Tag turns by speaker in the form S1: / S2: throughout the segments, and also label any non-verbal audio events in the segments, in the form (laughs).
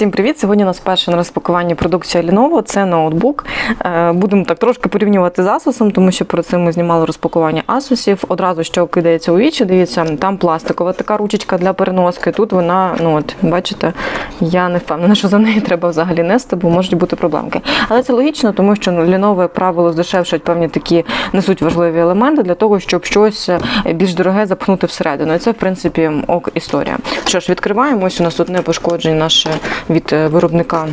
S1: Всім привіт! Сьогодні у нас перше на розпакуванні продукція Lenovo. Це ноутбук. Е, Будемо так трошки порівнювати з Asus, тому що про це ми знімали розпакування Asus. Одразу що кидається у вічі, дивіться, там пластикова така ручечка для переноски. Тут вона, ну от бачите, я не впевнена, що за неї треба взагалі нести, бо можуть бути проблемки. Але це логічно, тому що Lenovo, як правило, здешевшать певні такі несуть важливі елементи для того, щоб щось е, більш дороге запхнути всередину. І це, в принципі, ок історія. Що ж, відкриваємо. Ось у нас тут не пошкоджені наші від е, виробника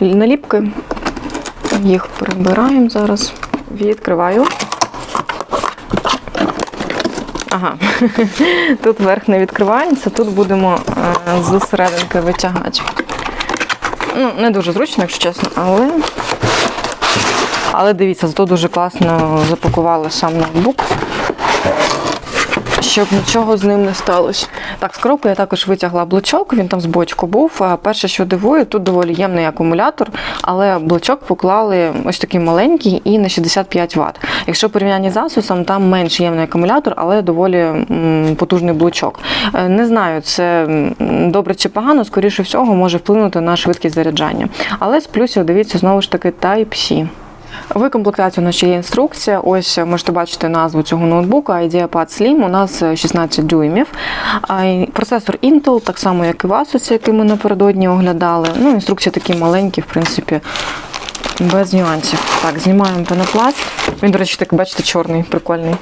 S1: наліпки. Їх прибираємо зараз. Відкриваю. Ага, (laughs) тут верх не відкривається, тут будемо е, зсерединки витягати. Ну, не дуже зручно, якщо чесно, але. Але дивіться, зато дуже класно запакували сам ноутбук, щоб нічого з ним не сталося. Так, з коробки я також витягла блочок, він там з бочку був. Перше, що дивує, тут доволі ємний акумулятор, але блочок поклали ось такий маленький і на 65 Вт. Якщо в порівнянні з Asus, там менш ємний акумулятор, але доволі потужний блочок. Е, Не знаю, це добре чи погано, скоріше всього, може вплинути на швидкість заряджання. Але з плюсів, дивіться, знову ж таки Type-C. В комплектації у нас ще є інструкція. Ось можете бачити назву цього ноутбука IdeaPad Slim. У нас 16 дюймів. Процесор Intel, так само, як і Asus, який ми напередодні оглядали. Ну, інструкції такі маленькі, в принципі, без нюансів. Так, знімаємо пенопласт. Він, до речі, так, бачите, чорний, прикольний.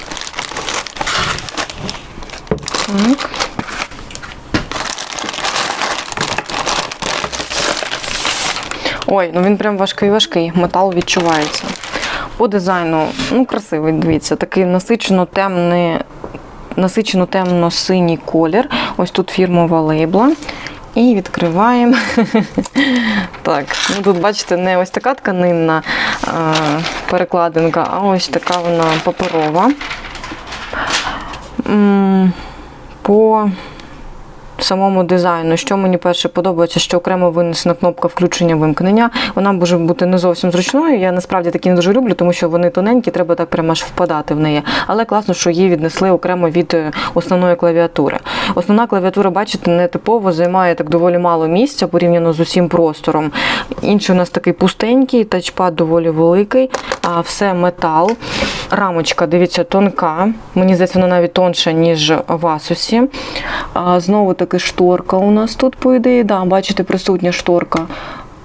S1: Так. Ой, ну він прям важкий-важкий, метал відчувається. По дизайну, ну, красивий, дивіться, такий насичено темний, насичено темно-синій колір. Ось тут фірмова лейбла. І відкриваємо. (laughs) Так, ну тут, бачите, не ось така тканинна е, перекладинка, а ось така вона паперова. По самому дизайну, що мені перше подобається, що окремо винесена кнопка включення вимкнення. Вона може бути не зовсім зручною. Я насправді такі не дуже люблю, тому що вони тоненькі, треба так прямо аж впадати в неї. Але класно, що її віднесли окремо від е, основної клавіатури. Основна клавіатура, бачите, не типово займає так доволі мало місця порівняно з усім простором. Інший у нас такий пустенький, тачпад доволі великий, а все метал. Рамочка, дивіться, тонка. Мені здається, вона навіть тонша, ніж в. А, Знову таки шторка у нас тут, по ідеї. Да, бачите, присутня шторка.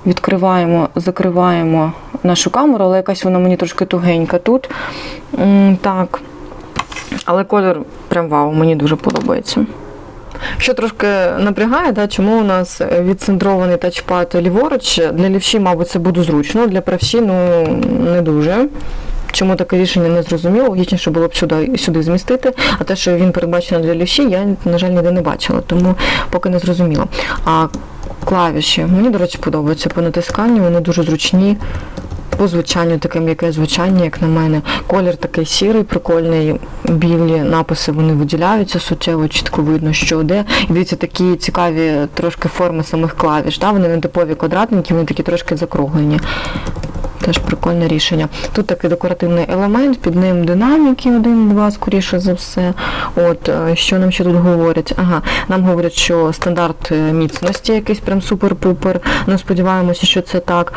S1: Відкриваємо, закриваємо нашу камеру, але якась вона мені трошки тугенька тут. Так. Але колір прям вау, мені дуже подобається. Що трошки напрягає, да, чому у нас відцентрований тачпад ліворуч. Для лівші, мабуть, це буде зручно, для правші ну, не дуже. Чому таке рішення не зрозуміло, логічніше було б сюди, сюди змістити, а те, що він передбачений для лівші, я, на жаль, ніде не бачила, тому поки не зрозуміло. А клавіші, мені, до речі, подобаються по натисканню, вони дуже зручні. По звучанню таке м'яке звучання, як на мене. Колір такий сірий, прикольний, білі написи вони виділяються суттєво, чітко видно, що де. І дивіться, такі цікаві трошки форми самих клавіш. Да? Вони не типові квадратненькі, вони такі трошки закруглені. Теж прикольне рішення. Тут такий декоративний елемент, під ним динаміки один-два, скоріше за все. От е, що нам ще тут говорять? Ага, нам говорять, що стандарт е, міцності якийсь прям супер-пупер. Ну, сподіваємося, що це так,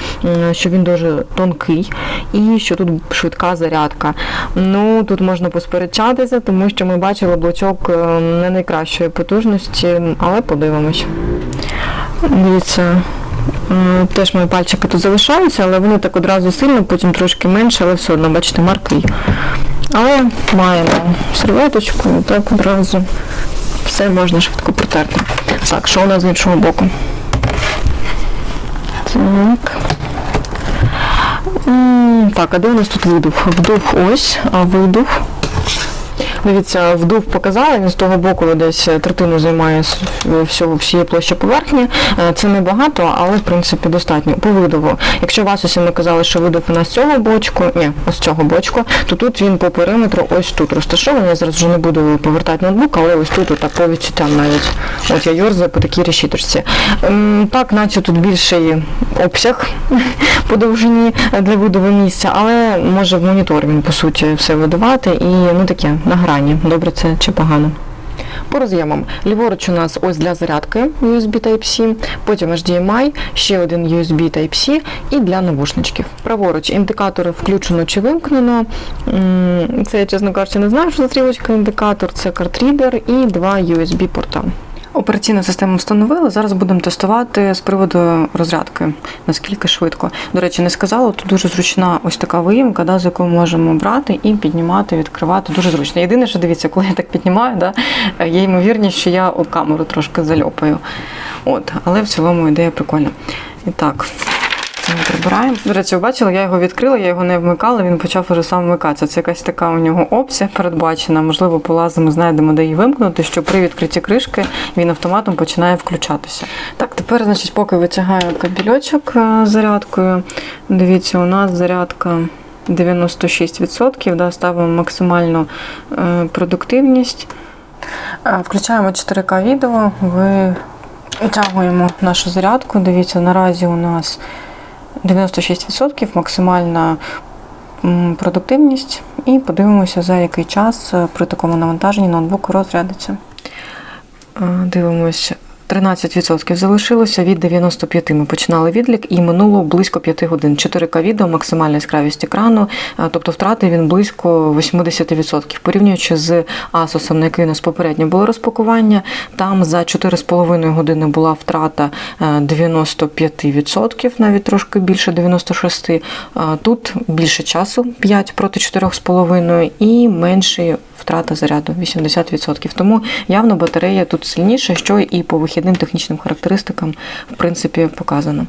S1: що він дуже тонкий і що тут швидка зарядка. Ну, тут можна посперечатися, тому що ми бачили блочок е, не найкращої потужності, але подивимось. Дивіться. Теж мої пальчики тут залишаються, але вони так одразу сильно, потім трошки менше, але все одно, бачите, маркий. Але маємо серветочку, і так одразу все можна швидко протерти. Так, що у нас з іншого боку? Так. Так, а де у нас тут видув? Вдув ось, а видув. Дивіться, вдув показали, він з того боку десь третину займає всього всієї площі поверхні. Е, Це небагато, але в принципі достатньо. По видову. Якщо в Асусі ми казали, що видов у нас цього бочку, ні, ось цього бочку, то тут він по периметру ось тут розташований. Я зараз вже не буду повертати ноутбук, але ось тут так по відчуттям навіть. От я йорзаю по такій решіточці. Так, наче тут більший обсяг (laughs) по довжині для видову місця, але може в монітор він по суті все видавати і ну таке на грані. Добре це чи погано. По роз'ємам. Ліворуч у нас ось для зарядки USB Type-C, потім HDMI, ще один USB Type-C і для навушничків. Праворуч індикатори включено чи вимкнено. Це я, чесно кажучи, не знаю, що за стрілочка індикатор. Це картрідер і два USB порта. Операційну систему встановили. Зараз будемо тестувати з приводу розрядки, наскільки швидко. До речі, не сказала, тут дуже зручна ось така виїмка, да, з якою можемо брати і піднімати, відкривати. Дуже зручно. Єдине, що дивіться, коли я так піднімаю, да, є ймовірність, що я об камеру трошки зальопаю. От, але в цілому ідея прикольна. І так. Прибираємо. До речі, бачили, я його відкрила, я його не вмикала, він почав уже сам вмикатися. Це якась така у нього опція передбачена. Можливо, полазимо, знайдемо, де її вимкнути, що при відкритті кришки він автоматом починає включатися. Так, тепер, значить, поки витягаю кабельочок е, зарядкою. Дивіться, у нас зарядка 96%, да, ставимо максимальну е, продуктивність. Е, Включаємо 4К відео, витягуємо нашу зарядку. Дивіться, наразі у нас 96% максимальна продуктивність. І подивимося, за який час е, при такому навантаженні ноутбук розрядиться. Дивимось. 13% залишилося від 95 ми починали відлік і минуло близько 5 годин. 4К відео, максимальна яскравість екрану, е, тобто втрати він близько 80%. Порівнюючи з Asus, на який у нас попередньо було розпакування, там за 4,5 години була втрата е, 95%, навіть трошки більше 96%. Е, Тут більше часу 5 проти 4,5 і менше втрата заряду 80%. Тому явно батарея тут сильніша, що і по вихідним технічним характеристикам в принципі показано.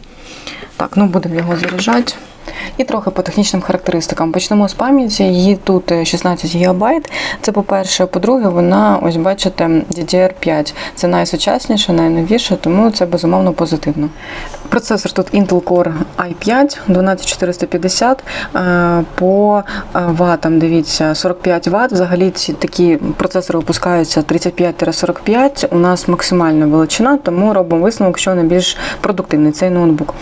S1: Так, ну будемо його заряджати. І трохи по технічним характеристикам. Почнемо з пам'яті. Її тут е, 16 ГБ. Це по-перше. По-друге, вона, ось бачите, DDR5. Це найсучасніше, найновіше, тому це безумовно позитивно. Процесор тут Intel Core i5 12450 е, по е, ватам. Дивіться, 45 Вт. Взагалі ці такі процесори випускаються 35-45. У нас максимальна величина, тому робимо висновок, що найбільш продуктивний цей ноутбук.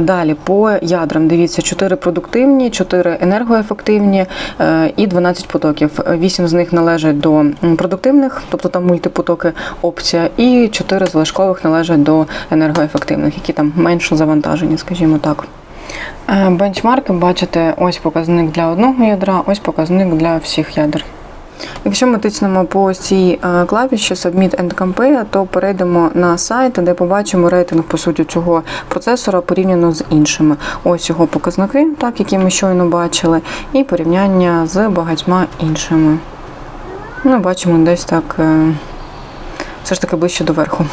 S1: Далі по ядрам. Дивіться, 4 продуктивні, 4 енергоефективні е, і 12 потоків. 8 з них належать до продуктивних, тобто там мультипотоки опція, і 4 залишкових належать до енергоефективних, які там менше завантажені, скажімо так. Е, Бенчмарки, бачите, ось показник для одного ядра, ось показник для всіх ядер. Якщо ми тиснемо по цій е, клавіші Submit and Compare, то перейдемо на сайт, де побачимо рейтинг по суті цього процесора порівняно з іншими. Ось його показники, так які ми щойно бачили, і порівняння з багатьма іншими. Ну, бачимо десь так, е, все ж таки ближче до верху.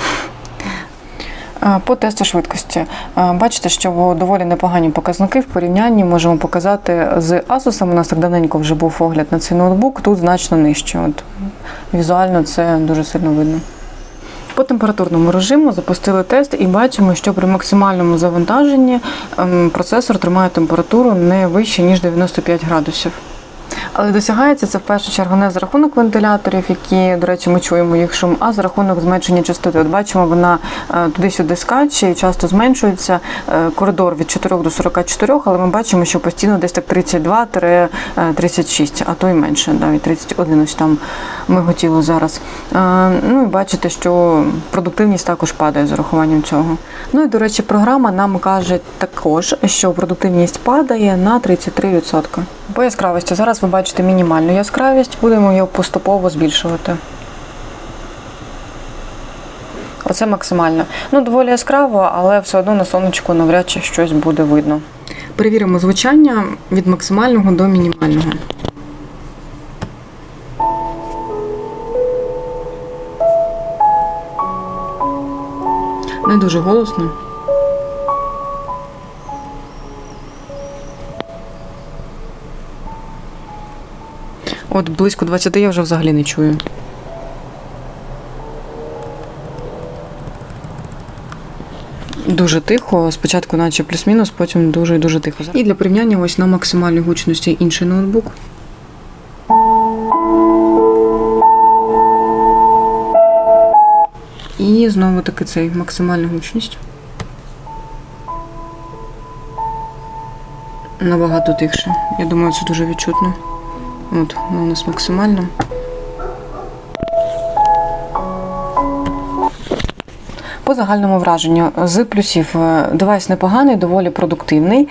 S1: По тесту швидкості. Бачите, що доволі непогані показники в порівнянні можемо показати з Asus. У нас так давненько вже був огляд на цей ноутбук, тут значно нижче. От, візуально це дуже сильно видно. По температурному режиму запустили тест і бачимо, що при максимальному завантаженні ем, процесор тримає температуру не вище, ніж 95 градусів. Але досягається це в першу чергу не за рахунок вентиляторів, які, до речі, ми чуємо їх шум, а за рахунок зменшення частоти. От бачимо, вона е, туди-сюди скаче і часто зменшується. Е, Коридор від 4 до 44, але ми бачимо, що постійно десь так 32-36, а то й менше, навіть 31 ось там ми хотіли зараз. Е, Ну і бачите, що продуктивність також падає з урахуванням цього. Ну і до речі, програма нам каже також, що продуктивність падає на 33%. По яскравості зараз ви бачите мінімальну яскравість, будемо її поступово збільшувати. Оце максимально. Ну, доволі яскраво, але все одно на сонечку навряд чи щось буде видно. Перевіримо звучання від максимального до мінімального. Не дуже голосно. От близько 20 я вже взагалі не чую. Дуже тихо, спочатку наче плюс-мінус, потім дуже дуже тихо. І для порівняння ось на максимальній гучності інший ноутбук. І знову таки цей максимальна гучність. Набагато тихше. Я думаю, це дуже відчутно. От, у нас максимальна. По загальному враженню з плюсів е, девайс непоганий, доволі продуктивний.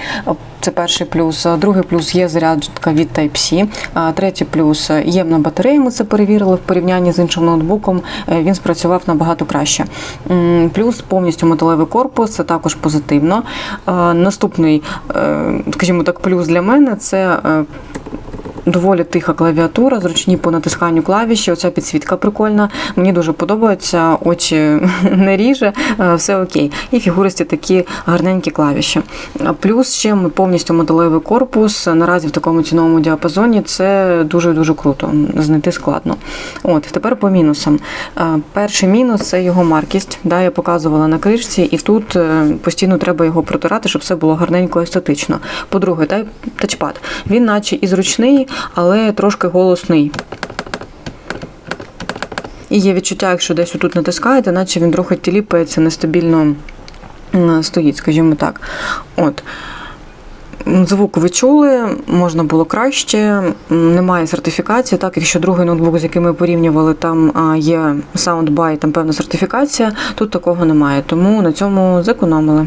S1: Це перший плюс. Другий плюс є зарядка від Type-C. Е, Третій плюс е, ємна батарея. Ми це перевірили в порівнянні з іншим ноутбуком. Він спрацював набагато краще. Плюс повністю металевий корпус, це також позитивно. Наступний, скажімо так, плюс для мене це. Доволі тиха клавіатура, зручні по натисканню клавіші. Оця підсвітка прикольна. Мені дуже подобається, очі (laughs) не ріже, е, все окей. І фігуристі такі гарненькі клавіші. Плюс ще ми повністю металевий корпус. Наразі в такому ціновому діапазоні це дуже дуже круто. Знайти складно. От тепер по мінусам. Е, Перший мінус це його маркість. Да, я показувала на кришці, і тут е, постійно треба його протирати, щоб все було гарненько естетично. По-друге, тачпад. Він, наче і зручний, але трошки голосний. І є відчуття, якщо десь отут натискаєте, наче він трохи тіліпається, нестабільно стоїть, скажімо так. От. Звук ви чули, можна було краще, немає сертифікації. Так, якщо другий ноутбук, з яким ми порівнювали, там є Soundby, там певна сертифікація, тут такого немає. Тому на цьому зекономили.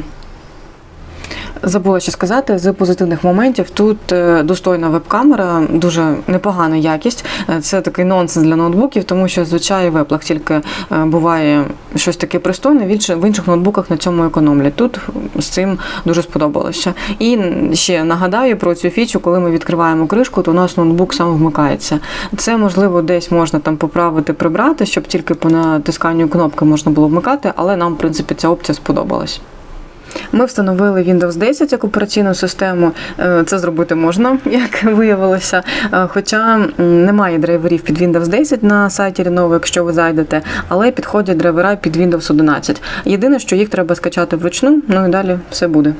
S1: Забула ще сказати, з позитивних моментів тут е, достойна веб-камера, дуже непогана якість. Е, Це такий нонсенс для ноутбуків, тому що звичайно в Apple тільки е, буває щось таке пристойне, в інших ноутбуках на цьому економлять. Тут з цим дуже сподобалося. І ще нагадаю про цю фічу, коли ми відкриваємо кришку, то у нас ноутбук сам вмикається. Це можливо десь можна там поправити, прибрати, щоб тільки по натисканню кнопки можна було вмикати, але нам, в принципі, ця опція сподобалась. Ми встановили Windows 10 як операційну систему. Е, Це зробити можна, (laughs) як виявилося. Е, Хоча немає драйверів під Windows 10 на сайті Lenovo, якщо ви зайдете, але підходять драйвера під Windows 11. Єдине, що їх треба скачати вручну, ну і далі все буде.